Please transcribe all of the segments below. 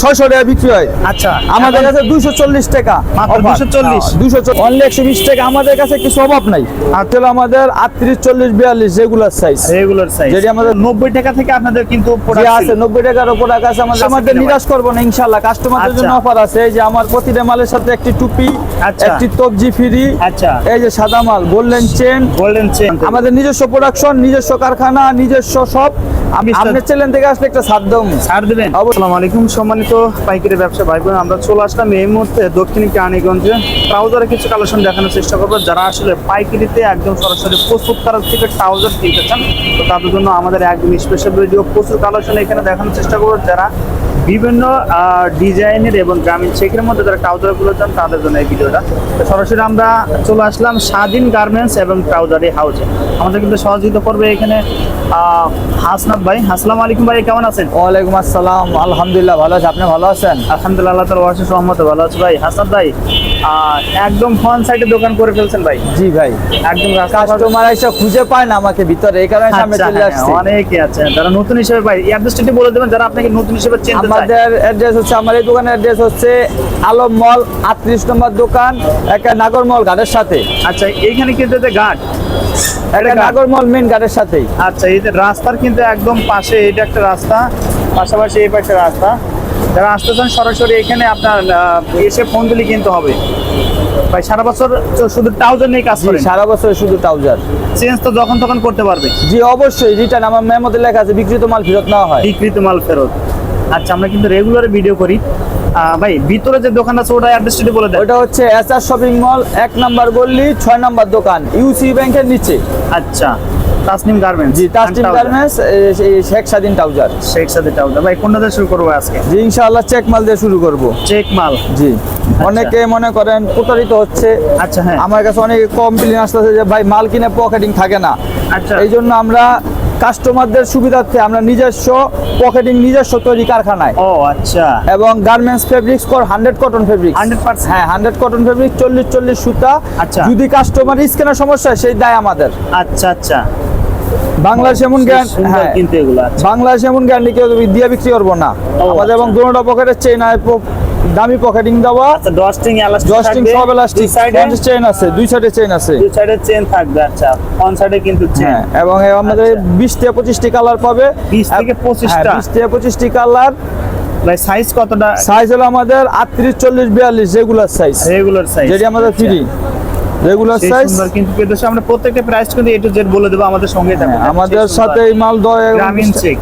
ছয়শো টাকা বিক্রি হয়। আচ্ছা আমাদের কাছে দুইশো চল্লিশ টাকা মাত্র 240? দুশো অনলি একশো বিশ টাকা আমাদের কাছে কিছু অভাব নাই। আসলে আমাদের আটত্রিশ চল্লিশ বিয়াল্লিশ রেগুলার সাইজ রেগুলার সাইজ যেটি আমাদের নব্বই টাকা থেকে আপনাদের কিন্তু আছে নব্বই টাকার টাকা আছে আমাদের আমাদের নিরাশ করব না ইনশাল্লাহ কাস্টমারদের জন্য আচ্ছা। অফার আছে এই যে আমার প্রতিটা মালের সাথে একটি টুপি আচ্ছা। একটি তবজি ফ্রি আচ্ছা। এই যে সাদা মাল গোল্ডেন চেন গোল্ডেন চেন আমাদের নিজস্ব প্রোডাকশন নিজস্ব কারখানা নিজস্ব সব। আপনার চ্যানেল থেকে আসলে একটা সাত দাম ছাড় দেবেন। আসসালামু আলাইকুম সম্মানিত পাইকারি ব্যবসা ভাই বোন আমরা চলে আসলাম এই মুহূর্তে দক্ষিণ কেরানীগঞ্জে। ট্রাউজারের কিছু কালেকশন দেখানোর চেষ্টা করব। যারা আসলে পাইকারিতে একদম সরাসরি প্রস্তুত করার থেকে ট্রাউজার কিনতে চান তো তাদের জন্য আমাদের একদম স্পেশাল ভিডিও প্রচুর কালেকশন এখানে দেখানোর চেষ্টা করব। যারা বিভিন্ন ডিজাইনের এবং গ্রামীণ শেখের মধ্যে যারা ট্রাউজারগুলো চান তাদের জন্য এই ভিডিওটা তো সরাসরি আমরা চলে আসলাম স্বাধীন গার্মেন্টস এবং ট্রাউজারি হাউসে আমাদের কিন্তু সহযোগিতা করবে এখানে আহ, হাসনাত ভাই আসসালামু আলাইকুম ভাই কেমন আছেন? ওয়ালাইকুম আসসালাম। আলহামদুলিল্লাহ ভালো আছে। আপনি ভালো আছেন? আলহামদুলিল্লাহ আল্লাহ তালা সহমতে ভালো আছি ভাই। হাসান ভাই একদম ফ্রন্ট সাইডে দোকান করে ফেলছেন ভাই। জি ভাই। একদম কাস্টমার এসে খুঁজে পায় না আমাকে ভিতরে এই কারণে সামনে আচ্ছা, চলে হ্যাঁ, আসছি। অনেকে আছে যারা নতুন হিসেবে ভাই অ্যাড্রেসটি বলে দেবেন যারা আপনাকে নতুন হিসেবে চিনতে চায়। আমাদের অ্যাড্রেস হচ্ছে আমার এই দোকানের অ্যাড্রেস হচ্ছে আলম মল আটত্রিশ নম্বর দোকান একটা নাগর মল ঘাটের সাথে। আচ্ছা এইখানে কিন্তু যে ঘাট একটা ঘাট। নাগর মল মেন ঘাটের সাথেই। আচ্ছা এই রাস্তার কিন্তু একদম পাশে এটা একটা রাস্তা পাশাপাশি এই পাশে রাস্তা। যারা আসতে চান সরাসরি এখানে আপনার এসে ফোন দিলে কিনতে হবে। ভাই সারা বছর শুধু ট্রাউজার নিয়ে কাজ করেন? সারা বছর শুধু ট্রাউজার চেঞ্জ তো যখন তখন করতে পারবে। জি অবশ্যই রিটার্ন আমার মেমোতে লেখা আছে বিক্রিত মাল ফেরত নেওয়া হয়। বিক্রিত মাল ফেরত। আচ্ছা আমরা কিন্তু রেগুলার ভিডিও করি। ভাই ভিতরে যে দোকান আছে ওটা অ্যাড্রেসটি বলে দেন। ওটা হচ্ছে এসআর শপিং মল এক নাম্বার গল্লি ছয় নাম্বার দোকান ইউসি ব্যাংকের নিচে। আচ্ছা। তাসনিম গার্মেন্টস জি তাস্টিম গার্মেন্টস শেখ স্বাধীন ট্রাউজার। শেখ টাউটা ভাই কোনটা দিয়ে শুরু করব আজকে? জি ইনশাআল্লাহ চেক মাল দিয়ে শুরু করব। চেক মাল? জি অনেকে মনে করেন প্রতারিত হচ্ছে। আচ্ছা হ্যাঁ। আমার কাছে অনেক কমপ্লেন আসতেছে যে ভাই মাল কিনে পকেটিং থাকে না। আচ্ছা। এই জন্য আমরা কাস্টমারদের সুবিধার্থে আমরা নিজস্ব পকেটিং নিজস্ব তৈরি কারখানায়। ও আচ্ছা। এবং গার্মেন্টস ফেব্রিক্স কর হান্ড্রেড কটন ফেব্রিক 100% হ্যাঁ হান্ড্রেড কটন ফেব্রিক চল্লিশ চল্লিশ সুতা। আচ্ছা। যদি কাস্টমার স্কেনের সমস্যা হয়, সেই দায় আমাদের। আচ্ছা আচ্ছা। বাংলাদেশ এমন জ্ঞান হ্যাঁ কিন্তু এগুলো আচ্ছা বাংলাদেশ এমন গ্যারান্টি কেউ দিয়ে বিক্রি করব না। আমাদের এবং দুটো পকেটের চেইন দামি পকেটিং দেওয়া। আচ্ছা ডস্টিং সব এলাস্টিক সাইডে চেইন আছে? দুই সাইডে চেইন আছে। দুই সাইডে চেন থাকবে আচ্ছা। অন সাইডে কিন্তু চেন হ্যাঁ এবং আমাদের আচ্ছা। বিশ থেকে পঁচিশটি কালার পাবে। 20 থেকে 25 হ্যাঁ, টা? 20 থেকে পঁচিশটি কালার ভাই সাইজ কতটা? সাইজ হলো আমাদের আটত্রিশ চল্লিশ বিয়াল্লিশ রেগুলার সাইজ রেগুলার সাইজ যেটি আমাদের ফ্রি রেগুলার সেই সাইজ কিন্তু যাচ্ছে। আমরা প্রত্যেকটা প্রাইস কিন্তু এটু জেড বলে দেবো আমাদের সঙ্গে থাকবে হ্যাঁ, আমাদের সাথে এই মাল দয় গ্রামীণ চেক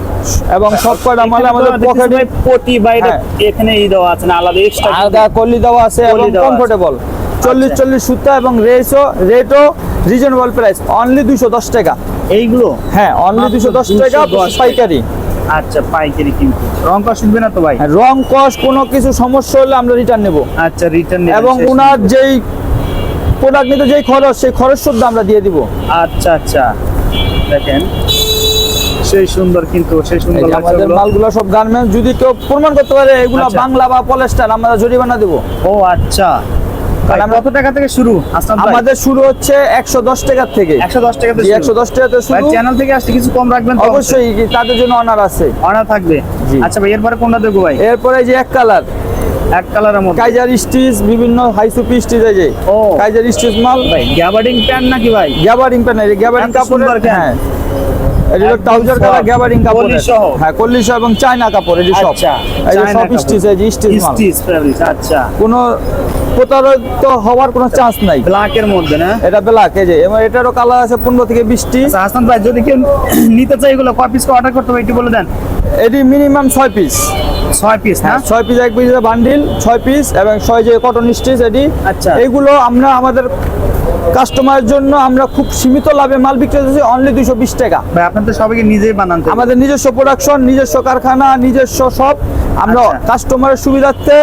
এবং সব কয়টা মালে আমাদের পকেটে পটি বাইরে হ্যাঁ। এখানে ই দেওয়া আছে না আলাদা এক্সট্রা আলাদা কলি দেওয়া আছে এবং। কমফোর্টেবল চল্লিশ আচ্ছা। চল্লিশ সুতা এবং রেসও রেটও রিজনেবল প্রাইস অনলি দুশো দশ টাকা। এইগুলো? হ্যাঁ অনলি দুশো দশ টাকা। পাইকারি। আচ্ছা পাইকারি কিন্তু। রং কষ শুনবে না তো ভাই? হ্যাঁ, রং কস কোনো কিছু সমস্যা হলে আমরা রিটার্ন নেব। আচ্ছা রিটার্ন এবং ওনার যেই প্রোডাক্ট নিতে যেই খরচ সেই খরচ শুদ্ধ আমরা দিয়ে দিব। আচ্ছা আচ্ছা। দেখেন সেই সুন্দর কিন্তু সেই সুন্দর আমাদের। মালগুলো সব গার্মেন্টস যদি কেউ প্রমাণ করতে পারে এগুলো আচ্ছা। বাংলা বা পলেস্টার আমরা জরিমানা দেবো। ও আচ্ছা। কত টাকা থেকে শুরু আমাদের শুরু হচ্ছে একশো দশ টাকার থেকে। একশো দশ টাকা থেকে একশো দশ টাকাতে শুরু। চ্যানেল থেকে আসলে কিছু কম রাখবেন অবশ্যই তাদের জন্য অনার আছে। অনার থাকবে। আচ্ছা ভাই এরপরে কোনটা দেখব ভাই? এরপরে যে এক কালার এক কালারের মধ্যে। কাইজার স্টিচ বিভিন্ন হাইসুপি স্টিচ এই যে। ও। কাইজার স্টিচ মাল। ভাই গ্যাবার্ডিং প্যান্ট নাকি ভাই? গ্যাবারিং প্যান এই গ্যাবারিং এত কাপড়ের সুন্দর কেন? হ্যাঁ এটা হলো ট্রাউজার কালার গ্যাবারিং কাপড় হ্যাঁ এবং চায়না কাপড় সব। আচ্ছা সব স্টিচ এই স্টিচ মাল। আচ্ছা। কোনো প্রতারিত হওয়ার কোনো চান্স নাই। ব্ল্যাকের মধ্যে না? এটা ব্ল্যাক এই যে। এবং এটারও কালার আছে পনেরো থেকে বিশটি আচ্ছা হাসান ভাই যদি কেউ নিতে চাই এগুলো কয় পিস অর্ডার করতে হবে একটু বলে দেন। এটি মিনিমাম ছয় পিস ছয় পিস হ্যাঁ? ছয় পিস এক পিস বান্ডিল ছয় পিস এবং ছয় যে কটন স্টিচ এটি। আচ্ছা। এইগুলো আমরা আমাদের কাস্টমারের জন্য আমরা খুব সীমিত লাভে মাল বিক্রি করতেছি অনলি দুইশো বিশ টাকা। ভাই আপনাদের সবাইকে নিজেই বানান আমাদের নিজস্ব প্রোডাকশন নিজস্ব কারখানা নিজস্ব সব আমরা আচ্ছা। কাস্টমারের সুবিধার্থে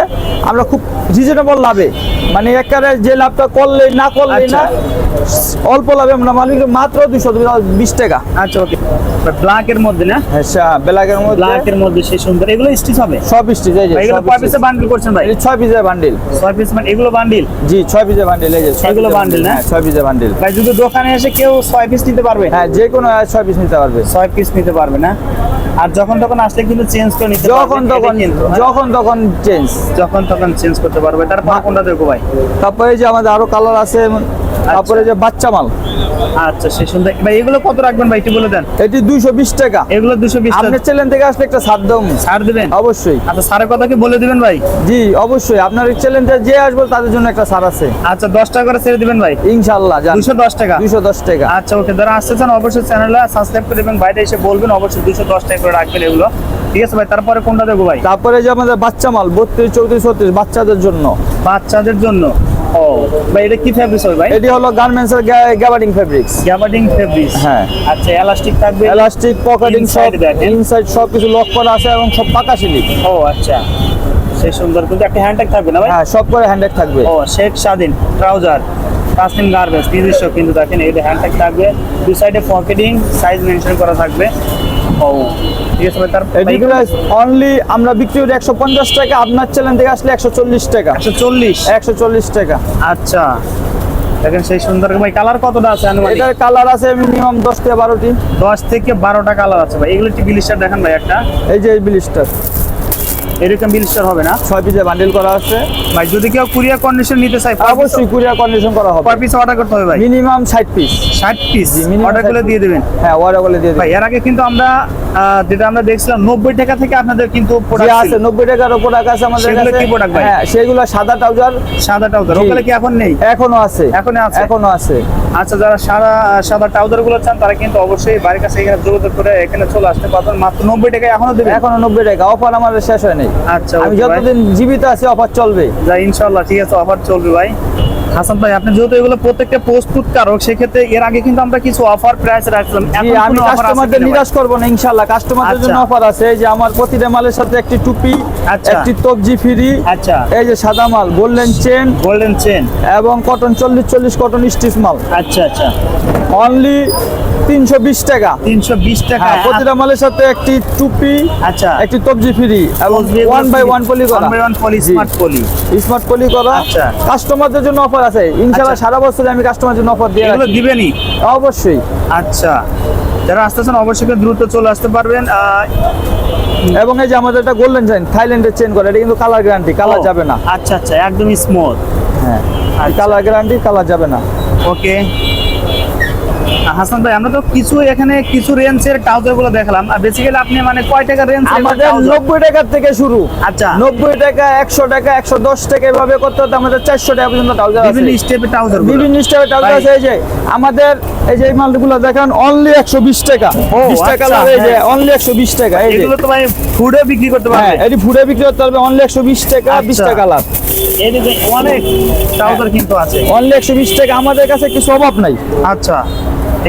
আমরা খুব রিজনেবল লাভে। মানে একারে যে লাভটা করলে না করলে আচ্ছা। না অল্প লাভে আমরা মালিক মাত্র দুইশো বিশ টাকা। আচ্ছা ওকে ব্ল্যাকের মধ্যে না? হ্যাঁ বেলাগের মধ্যে। ব্ল্যাকের মধ্যে সেই সুন্দর। এগুলো স্টিচ হবে? সব স্টিচ এই যে এগুলো কয় পিসে বান্ডেল করছেন ভাই? এই ছয় পিসের বান্ডিল ছয় পিস মানে এগুলো বান্ডিল জি ছয় পিসের বান্ডিল এই যে এগুলো bundle না? হ্যাঁ, ছয় পিসের বান্ডিল ভাই যদি দোকানে এসে কেউ ছয় পিস নিতে পারবে? হ্যাঁ যে কোনো ছয় পিস নিতে পারবে। ছয় পিস নিতে পারবে না? আর যখন তখন আসলে কিন্তু চেঞ্জ করে নিতে যখন তখন হ্যাঁ? যখন তখন চেঞ্জ যখন তখন চেঞ্জ করতে পারবে। তারপর কোনটা দেখো ভাই? তারপরে যে আমাদের আরও কালার আছে তারপরে যে বাচ্চা মাল। আচ্ছা সে সুন্দর। ভাই এগুলো কত রাখবেন ভাই একটু বলে দেন। এটি দুইশো বিশ টাকা। এগুলো দুশো বিশ আপনার চ্যানেল থেকে আসলে একটা ছাড় দাম ছাড় দিবেন? অবশ্যই। আচ্ছা সারের কথা কি বলে দিবেন ভাই? জি অবশ্যই। আপনার চ্যানেলটা যে আসবে তাদের জন্য একটা ছাড় আছে। আচ্ছা দশ টাকা করে ছেড়ে দিবেন ভাই? ইনশাল্লাহ যান। দুশো দশ টাকা? দুইশো দশ টাকা। আচ্ছা ওকে যারা আসতে চান অবশ্যই চ্যানেলটা সাবস্ক্রাইব করে দেবেন। বাইরে এসে বলবেন অবশ্যই দুশো দশ টাকা করে রাখবেন এগুলো। ঠিক আছে ভাই তারপরে কোনটা দেখো ভাই? তারপরে যে আমাদের বাচ্চা মাল বত্রিশ চৌত্রিশ ছত্রিশ বাচ্চাদের জন্য। বাচ্চাদের জন্য। ও ভাই এটা কি ফেব্রিক্স হবে ভাই? এটি হলো গার্মেন্টস এর গ্যাবার্ডিং ফেব্রিক্স গ্যাবার্ডিং ফেব্রিক্স হ্যাঁ। আচ্ছা এলাস্টিক থাকবে? এলাস্টিক পকেটিং সব। ইনসাইড সব কিছু লক করা আছে এবং সব পাকা সিলিক ও আচ্ছা। সে সুন্দর কিন্তু একটা হ্যান্ডট্যাগ থাকবে না ভাই? হ্যাঁ সব করে হ্যান্ডেড থাকবে। ও Sheikh Swadhin trouser casting garbage নিজস্ব কিন্তু দেখেন এই হ্যান্ডট্যাগ থাকবে। দুই সাইডে পকেটিং সাইজ মেনশন করা থাকবে। ও ঠিক আছে তার অনলি আমরা বিক্রি করি একশো পঞ্চাশ টাকা আপনার চ্যানেল থেকে আসলে একশো চল্লিশ টাকা। একশো চল্লিশ? একশো চল্লিশ টাকা। আচ্ছা। দেখেন সেই সুন্দর ভাই কালার কতটা আছে আনুমানিক? এটার কালার আছে মিনিমাম দশ থেকে বারোটি। দশ থেকে বারোটা কালার আছে ভাই। এগুলো একটু বিলিস্টার দেখেন ভাই একটা। এই যে বিলিস্টার এরকম বিলিস্টার হবে না? ছয় পিসে বান্ডিল করা আছে। ভাই যদি কেউ কুরিয়ার কন্ডিশন নিতে চায় অবশ্যই কুরিয়ার কন্ডিশন করা হবে। কয় পিস অর্ডার করতে হবে ভাই। মিনিমাম ষাট পিস ষাট পিস জি, অর্ডার করে 60 দিয়ে দেবেন। হ্যাঁ অর্ডার দিয়ে এর আগে কিন্তু আমরা যেটা আমরা দেখছিলাম নব্বই টাকা থেকে আপনাদের কিন্তু প্রোডাক্ট আছে নব্বই টাকার আছে আমাদের কাছে। কি product ভাই? হ্যাঁ সেগুলো সাদা ট্রাউজার। সাদা ট্রাউজার। ওগুলো কি এখন নেই? এখনও আছে। এখনও আছে? এখনও আছে। আচ্ছা যারা সাদা সাদা ট্রাউজারগুলো চান তারা কিন্তু অবশ্যই বাড়ির কাছে এখানে যোগাযোগ করে এখানে চলে আসতে পারবেন। মাত্র নব্বই টাকায় এখনও দেবেন? এখনও নব্বই টাকা অফার আমাদের শেষ হয় নাই আচ্ছা আমি যতদিন জীবিত আছি অফার চলবে। যা ইনশাল্লাহ ঠিক আছে অফার চলবে ভাই। হাসান ভাই আপনি যেহেতু এগুলো প্রত্যেকটা প্রস্তুত কারক সেক্ষেত্রে এর আগে কিন্তু আমরা কিছু অফার প্রাইস রাখলাম আমি কাস্টমারদের নিরাশ করব না ইনশাল্লাহ কাস্টমারদের জন্য আচ্ছা। অফার আছে এই যে আমার প্রতিটা মালের সাথে একটি টুপি আচ্ছা। একটি তবজি ফ্রি আচ্ছা। এই যে সাদা মাল গোল্ডেন চেন গোল্ডেন চেন এবং কটন চল্লিশ চল্লিশ কটন স্টিচ মাল। আচ্ছা আচ্ছা। অনলি তিনশো বিশ টাকা। তিনশো বিশ টাকা। হ্যাঁ প্রতিটা মালের সাথে একটি টুপি আচ্ছা। একটি তবজি ফ্রি এবং ওয়ান বাই ওয়ান পলি করা। One poly smart poly smart poly করা। আচ্ছা। কাস্টমারদের জন্য অফার আছে। ইনশাআল্লাহ আচ্ছা। সারা বছরে আমি কাস্টমারদের জন্য অফার দিয়ে রাখি। দিবেনই? অবশ্যই। আচ্ছা। যারা আসতেছেন অবশ্যই দ্রুত চলে আসতে পারবেন। এবং এই যে আমাদের একটা গোল্ডেন চেন থাইল্যান্ডের চেন করে এটা কিন্তু কালার গ্যারান্টি কালার যাবে না। আচ্ছা আচ্ছা একদমই স্মুথ হ্যাঁ। কালার গ্যারান্টি কালার যাবে না। ওকে হাসান ভাই আমরা তো কিছু এখানে কিছু রেঞ্জের ট্রাউজারগুলো দেখলাম। আর বেসিক্যালি আপনি মানে কয় টাকা রেঞ্জ আমাদের নব্বই টাকার থেকে শুরু। আচ্ছা। নব্বই টাকা একশো টাকা একশো দশ টাকা এভাবে করতে করতে আমাদের চারশো টাকা পর্যন্ত ট্রাউজার আছে। বিভিন্ন স্টেপের ট্রাউজার বিভিন্ন স্টাইলের ট্রাউজার আছে এই যে আমাদের এই যে মালগুলো দেখেন অনলি একশো বিশ টাকা। বিশ টাকা আচ্ছা, লাভ এই যে হ্যাঁ। অনলি একশো বিশ টাকা এগুলো তো ভাই ফুডে বিক্রি করতে হ্যাঁ পারবে এটি ফুডে বিক্রি করতে পারবে অনলি একশো বিশ টাকা বিশ আচ্ছা। টাকা লাভ। অনেক ট্রাউজার কিন্তু আছে। অনলি একশো বিশ টাকা আমাদের কাছে কিছু অভাব নাই। আচ্ছা।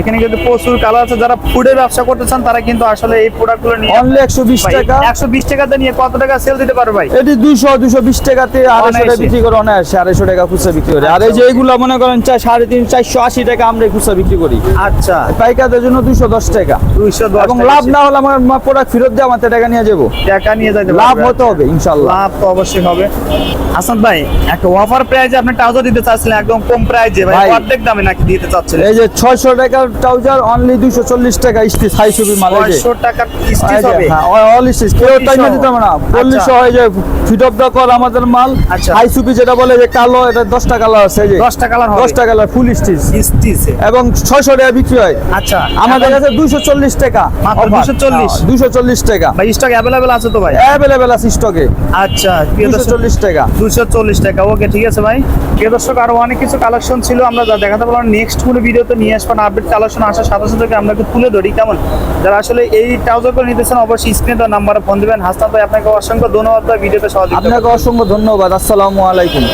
এখানে কিন্তু প্রচুর কালার আছে। যারা ফুডের ব্যবসা করতে চান তারা কিন্তু আসলে এই প্রোডাক্টগুলো নিয়ে অনলি একশো বিশ টাকা। একশো বিশ টাকাতে নিয়ে কত টাকা সেল দিতে পারবে ভাই? এটি দুইশো দুশো বিশ টাকাতে আড়াইশো টাকা বিক্রি করে অনায়াসে আড়াইশো টাকা খুচরা বিক্রি করে। আর এই যে এইগুলো মনে করেন চার সাড়ে তিন চারশো আশি টাকা আমরা খুচরা বিক্রি করি। আচ্ছা। পাইকারদের জন্য দুশো দশ টাকা। দুইশো দশ এবং লাভ না হলে আমার প্রোডাক্ট ফেরত দিয়ে আমার টাকা নিয়ে যাব। টাকা নিয়ে যাইতে লাভ হতে হবে ইনশাল্লাহ লাভ তো অবশ্যই হবে। হাসান ভাই একটা অফার প্রাইজে আপনি ট্রাউজার দিতে চাচ্ছিলেন একদম কম প্রাইজে ভাই। অর্ধেক দামে নাকি দিতে চাচ্ছিলেন? এই যে ছয়শো টাকার ট্রাউজার অনলি দুশো চল্লিশ টাকা স্টিচ হাই মাল স্টিচ হবে? অল স্টিচ কেউ টাইম সহ। দিতে না। পল্লিশ হয় যে ফিট অফ দা কর আমাদের মাল। আচ্ছা। হাই সুপি যেটা বলে যে কালো এটা দশটা কালার আছে যে। দশটা কালার হবে। দশটা কালার ফুল স্টিচ স্টিচে এবং ছয়শো টাকা বিক্রি হয়। আচ্ছা। আমাদের কাছে দুইশো চল্লিশ টাকা মাত্র 240 দুশো চল্লিশ? টাকা। ভাই স্টক অ্যাভেলেবেল আছে তো ভাই? অ্যাভেলেবেল আছে স্টকে আচ্ছা প্রিয় দুশো দর্শক চল্লিশ টাকা। দুশো চল্লিশ টাকা। ওকে ঠিক আছে ভাই। প্রিয় দর্শক আরও অনেক কিছু কালেকশন ছিল। আমরা দেখাতে পারলাম নেক্সট কোনো ভিডিওতে নিয়ে আসবেন আপডেট কালেকশন আসার সাথে সাথে আমরা তুলে ধরি। কেমন? যারা আসলে এই ট্রাউজার করে নিতে চান অবশ্যই স্ক্রিনে তো নাম্বারে ফোন দেবেন। হাসনাত ভাই, আপনাকে অসংখ্য ধন্যবাদ। ভিডিওতে সহযোগিতা আপনাকে অসংখ্য ধন্যবাদ। আসসালামু আলাইকুম।